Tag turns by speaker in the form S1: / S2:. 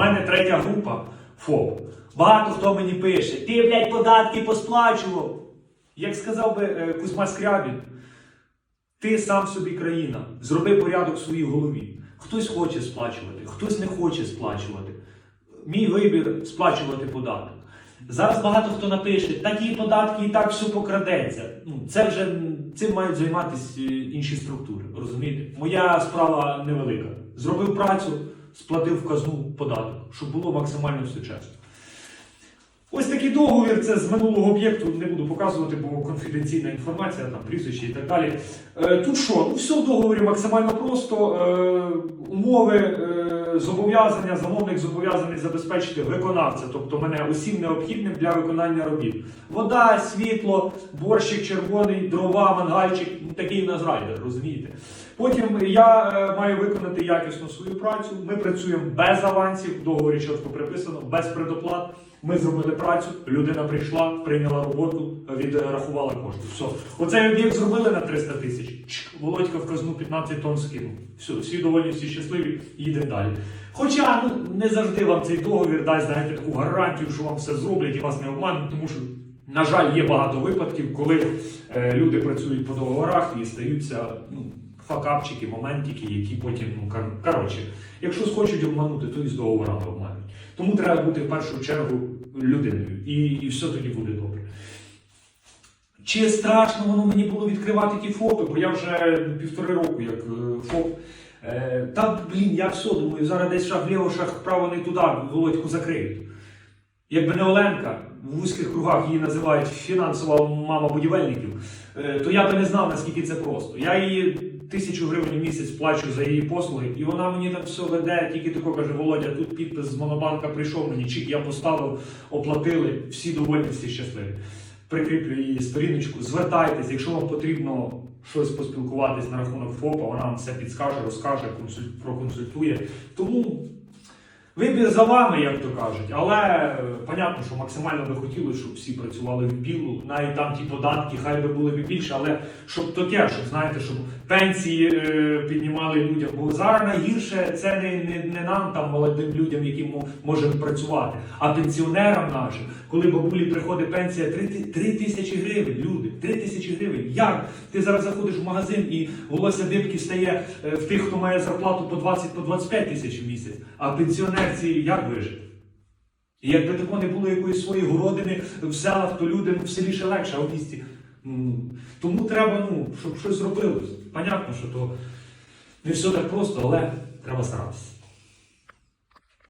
S1: мене третя група ФОП. Багато хто мені пише: ти, блядь, податки посплачував. Як сказав би е, Кузьма Скрябін, ти сам собі країна. Зроби порядок в своїй голові. Хтось хоче сплачувати, хтось не хоче сплачувати. Мій вибір сплачувати податок. Зараз багато хто напише, такі податки і так все покрадеться. Ну, це вже цим мають займатися е, інші структури. Розумієте? Моя справа невелика. Зробив працю, сплатив в казну податок, щоб було максимально все чесно. Ось такий договір, це з минулого об'єкту, не буду показувати, бо конфіденційна інформація, там прізвище і так далі. Е, тут що? Ну, все в договорі максимально просто. Е, умови, е, зобов'язання, замовник зобов'язаний забезпечити виконавця, тобто мене усім необхідним для виконання робіт. Вода, світло, борщик червоний, дрова, мангальчик, ну, такий на нас райдер, розумієте? Потім я е, маю виконати якісно свою працю. Ми працюємо без авансів, в договорі чітко приписано, без предоплат. Ми зробили працю, людина прийшла, прийняла роботу, відрахувала кошти. Все. Оцей об'єкт зробили на 300 тисяч. Володька в казну 15 тонн скинув. Все, всі доволі, всі щасливі, їдемо далі. Хоча ну, не завжди вам цей договір дасть знаєте, таку гарантію, що вам все зроблять і вас не обмануть, тому що, на жаль, є багато випадків, коли е, люди працюють по договорах і стаються ну, факапчики, моментики, які потім, ну кор- коротше, якщо схочуть обманути, то і з договорами обмануть. Тому треба бути в першу чергу людиною, і, і все тоді буде добре. Чи страшно воно мені було відкривати ті ФОПи, бо я вже півтори року як е, ФОП. Е, Та блін, я все думаю, зараз десь шаг вліво, шаг вправо не туди, Володьку закриють. Якби не Оленка, в вузьких кругах її називають фінансова мама будівельників, е, то я би не знав, наскільки це просто. Я її тисячу гривень в місяць плачу за її послуги, і вона мені там все веде, тільки тако каже, Володя, тут підпис з монобанка прийшов мені, чик, я поставив, оплатили, всі довольні, всі щасливі. Прикріплю її сторіночку, звертайтесь, якщо вам потрібно щось поспілкуватись на рахунок ФОПа, вона вам все підскаже, розкаже, консуль- проконсультує. Тому Вибір за вами, як то кажуть, але е, понятно, що максимально би хотілося, щоб всі працювали в білу, навіть там ті податки, хай би були б більше, але щоб таке, щоб знаєте, щоб пенсії е, піднімали людям. Бо зараз найгірше це не, не, не нам, там молодим людям, які мо- можемо працювати, а пенсіонерам нашим, коли бабулі приходить пенсія 3, ти- 3 тисячі гривень, люди, 3 тисячі гривень. Як? Ти зараз заходиш в магазин і волосся дибки стає е, в тих, хто має зарплату по 20 по 25 тисяч в місяць, а пенсіонерці як вижити? І якби такого не було якоїсь своєї городини в селах, то людям в селі ще легше, а в місті. Ну, тому треба, ну, щоб щось зробилось. Понятно, що то не все так просто, але треба старатися.